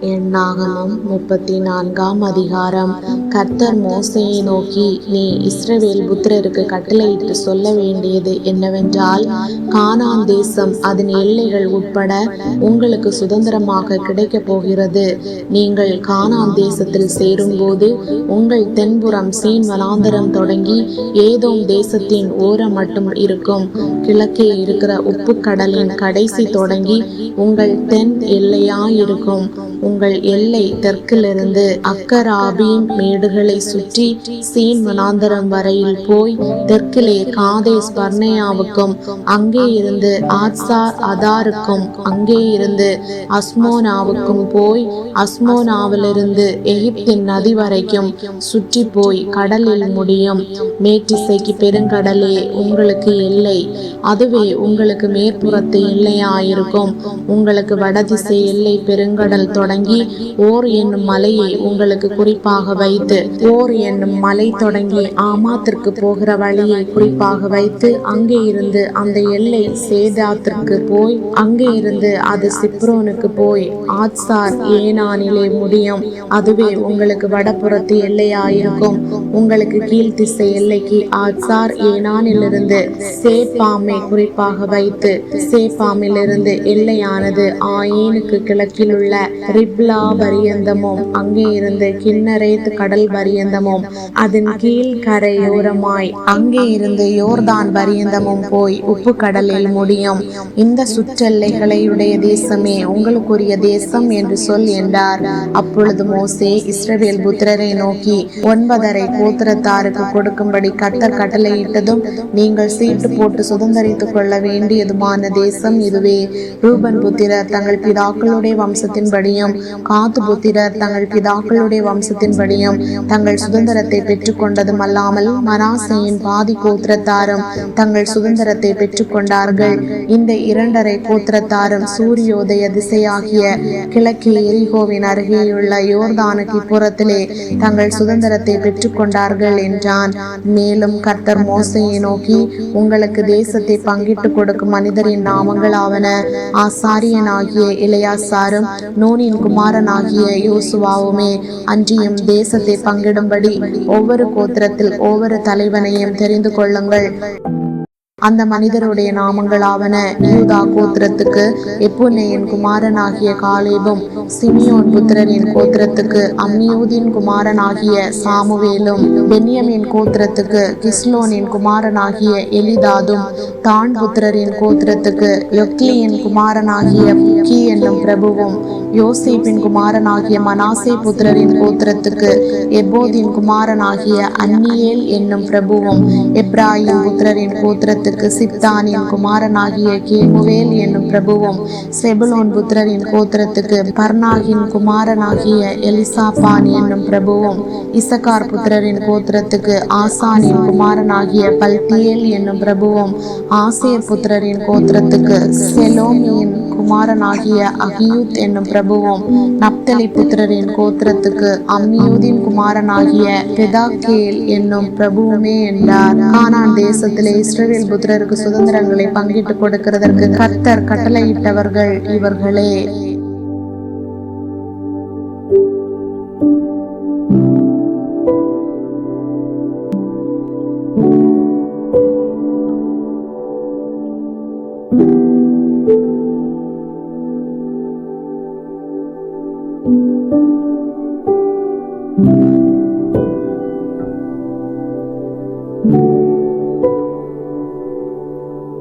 எண்ணாகமம் முப்பத்தி நான்காம் அதிகாரம். கர்த்தர் மோசையை நோக்கி நீ இஸ்ரவேல் புத்திரருக்கு கட்டளையிட்டு சொல்ல வேண்டியது என்னவென்றால் கானான் தேசம் அதன் எல்லைகள் உட்பட உங்களுக்கு சுதந்திரமாக கிடைக்கப் போகிறது. நீங்கள் கானான் தேசத்தில் சேரும்போது உங்கள் தென்புறம் சீன் வனாந்தரம் தொடங்கி ஏதோம் தேசத்தின் ஓரம் மட்டும் இருக்கும். கிழக்கே இருக்கிற உப்புக்கடலின் கடைசி தொடங்கி உங்கள் தென் எல்லையாயிருக்கும். உங்கள் எல்லை தெற்கிலிருந்து அக்கராபீம் மேடுகளை சுற்றி சீன் வனாந்தரம் வரையில் போய் தெற்கிலே காதே பர்னேயாவுக்கும் அங்கே இருந்து ஆத்சார் அதாருக்கும் அங்கே இருந்து அஸ்மோனாவுக்கும் போய் அஸ்மோனாவிலிருந்து எகிப்தின் நதி வரைக்கும் சுற்றி போய் கடலில் முடியும். மேட்டிசைக்கு பெருங்கடலே உங்களுக்கு எல்லை அதுவே உங்களுக்கு மேற்புறத்து எல்லையாயிருக்கும். உங்களுக்கு வடதிசை எல்லை பெருங்கடல் தொடங்கி ஓர் என்னும் மலையை உங்களுக்கு குறிப்பாக வைத்து ஓர் என்னும் மலை தொடங்கி ஆமாத்திற்கு போகிற வழியை குறிப்பாக வைத்து அங்கே இருந்து அந்த எல்லை சேதாத்திற்கு போய் அங்கே இருந்து அது சிப்ரோனுக்கு போய் ஆத்சார் ஏனானிலே முடியும். அதுவே உங்களுக்கு வடபுறத்து எல்லையாயிருக்கும். உங்களுக்கு கீழ்த்திசை எல்லைக்கு ஆசார் ஏனானிலிருந்து சேப்பாமை குறிப்பாக வைத்து சேப்பாமிலிருந்து எல்லையானது ஆயேனுக்கு கிழக்கில் உள்ள ரிப்லா பரியந்தமும் அங்கே இருந்து கிண்ணரேத் கடல் பரியந்தமும் அதன் கீழ் கரையோரமாய் அங்கே இருந்து யோர்தான் பரியந்தமும் போய் உப்பு கடலில் முடியும். இந்த சுற்றெல்லைகளையுடைய தேசமே உங்களுக்குரிய தேசம் என்று சொல் என்றார். அப்பொழுது மோசே இஸ்ரவேல் புத்திரரை நோக்கி ஒன்பதரை கோத்திரத்தாருக்கு கொடுக்கும்படி கர்த்தர் கட்டளையிட்டதும் நீங்கள் சீட்டு போட்டு சுதந்திரித்துக் கொள்ள வேண்டியதுமான தேசம் இதுவே. ரூபன் புத்திரர் தங்கள் பிதாக்களுடைய வம்சத்தின்படியும் காத்து புத்திரர் தங்கள் பிதாக்களுடைய வம்சத்தின்படியும் தங்கள் சுதந்திரத்தை பெற்றுக்கொண்டதும் அல்லாமல் மனாசையின் பாதி கோத்திரத்தாரும் தங்கள் சுதந்திரத்தை பெற்றுக்கொண்டார்கள். இந்த இரண்டரை கோத்திரத்தாரும் சூரியோதய திசையாகிய கிழக்கே எரிகோவின் அருகேயுள்ள யோர்தானுக்கு புறத்திலே தங்கள் சுதந்திரத்தை கொண்டார்கள் என்றான். மேலும் கர்த்தர் மோசையை நோக்கி உங்களுக்கு தேசத்தை பங்கிட்டு கொடுக்கும் மனிதரின் நாமங்களாவன ஆசாரியனாகிய இளையாசாரும் நூனின் குமாரனாகிய யோசுவாவுமே அன்றியும் தேசத்தை பங்கிடும்படி ஒவ்வொரு கோத்திரத்தில் ஒவ்வொரு தலைவனையும் தெரிந்து கொள்ளுங்கள். அந்த மனிதருடைய நாமங்களாவன யூதா கோத்திரத்துக்கு எப்புனேயின் குமாரனாகிய காலேபும் சிமியோன் புத்திரரின் கோத்திரத்துக்கு அம்மியூதின் குமாரனாகிய சாமுவேலும் பென்யமின் கோத்திரத்துக்கு கிஸ்லோனின் குமாரனாகிய எலிதாதும் தான் புத்திரரின் கோத்திரத்துக்கு யொக்லியின் குமாரனாகிய கி என்னும் பிரபுவும் யோசேப்பின் குமாரனாகிய மனாசே புத்திரரின் கோத்திரத்துக்கு எபோதின் குமாரனாகிய அன்னியேல் என்னும் பிரபுவும் எப்ராயிம் புத்திரரின் கோத்திரத்துக்கு சிப்தானின் குமாரனாகிய கேமுவேல் என்னும் பிரபுவும் செபுலோன் புத்திரரின் கோத்திரத்துக்கு பர்னாகின் குமாரனாகிய எலிசாபான் என்னும் பிரபுவும் இசக்கார் புத்திரரின் கோத்திரத்துக்கு ஆசானின் குமாரனாகிய பல்தியேல் என்னும் பிரபுவும் ஆசேர் புத்திரரின் கோத்திரத்துக்கு செலோமியின் குமாரனாகிய அகியூத் என்னும் பிரபுவும் நப்தலி புத்திரரின் கோத்திரத்துக்கு அம்மியூதின் குமாரனாகிய பெதாக்கேல் என்னும் பிரபுவுமே என்றார். கானான் தேசத்திலே இஸ்ரேல் புத்திரருக்கு சுதந்திரங்களை பங்கிட்டு கொடுக்கிறதற்கு கர்த்தர் கட்டளையிட்டவர்கள் இவர்களே.